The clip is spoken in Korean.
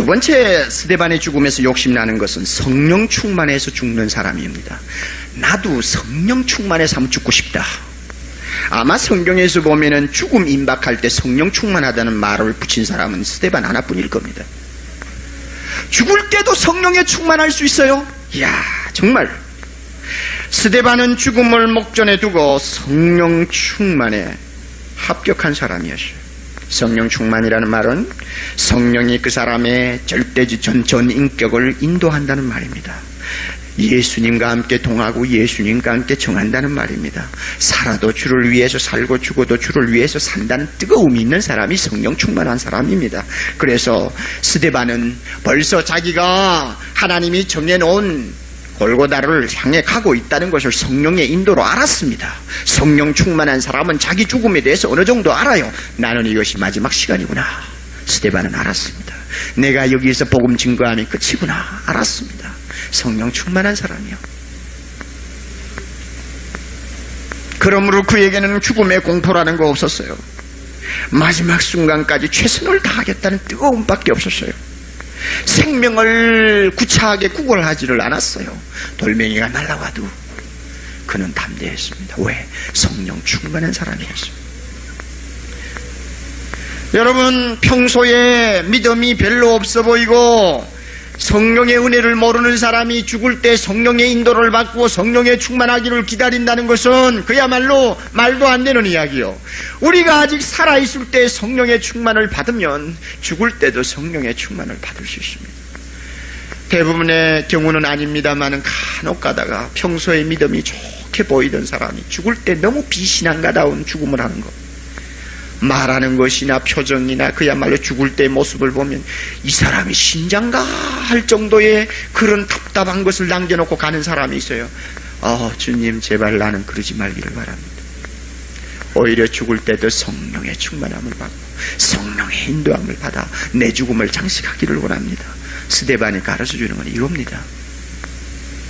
두 번째 스데반의 죽음에서 욕심나는 것은 성령 충만해서 죽는 사람입니다. 나도 성령 충만해서 한번 죽고 싶다. 아마 성경에서 보면은 죽음 임박할 때 성령 충만하다는 말을 붙인 사람은 스데반 하나뿐일 겁니다. 죽을 때도 성령에 충만할 수 있어요? 이야, 정말. 스데반은 죽음을 목전에 두고 성령 충만에 합격한 사람이었어요. 성령 충만이라는 말은 성령이 그 사람의 절대지 전, 전 인격을 인도한다는 말입니다. 예수님과 함께 동하고 예수님과 함께 정한다는 말입니다. 살아도 주를 위해서 살고 죽어도 주를 위해서 산다는 뜨거움이 있는 사람이 성령 충만한 사람입니다. 그래서 스데반은 벌써 자기가 하나님이 정해놓은 골고다를 향해 가고 있다는 것을 성령의 인도로 알았습니다. 성령 충만한 사람은 자기 죽음에 대해서 어느 정도 알아요. 나는 이것이 마지막 시간이구나. 스데반은 알았습니다. 내가 여기에서 복음 증거함이 끝이구나. 알았습니다. 성령 충만한 사람이요. 그러므로 그에게는 죽음의 공포라는 거 없었어요. 마지막 순간까지 최선을 다하겠다는 뜨거움밖에 없었어요. 생명을 구차하게 구걸하지를 않았어요. 돌멩이가 날아와도 그는 담대했습니다. 왜? 성령 충만한 사람이었어요. 여러분 평소에 믿음이 별로 없어 보이고 성령의 은혜를 모르는 사람이 죽을 때 성령의 인도를 받고 성령의 충만하기를 기다린다는 것은 그야말로 말도 안 되는 이야기요. 우리가 아직 살아있을 때 성령의 충만을 받으면 죽을 때도 성령의 충만을 받을 수 있습니다. 대부분의 경우는 아닙니다만은 간혹 가다가 평소에 믿음이 좋게 보이던 사람이 죽을 때 너무 비신앙가다운 죽음을 하는 것. 말하는 것이나 표정이나 그야말로 죽을 때의 모습을 보면 이 사람이 신장가 할 정도의 그런 답답한 것을 남겨놓고 가는 사람이 있어요. 어, 주님 제발 나는 그러지 말기를 바랍니다. 오히려 죽을 때도 성령의 충만함을 받고 성령의 인도함을 받아 내 죽음을 장식하기를 원합니다. 스데반이 가르쳐 주는 건 이겁니다.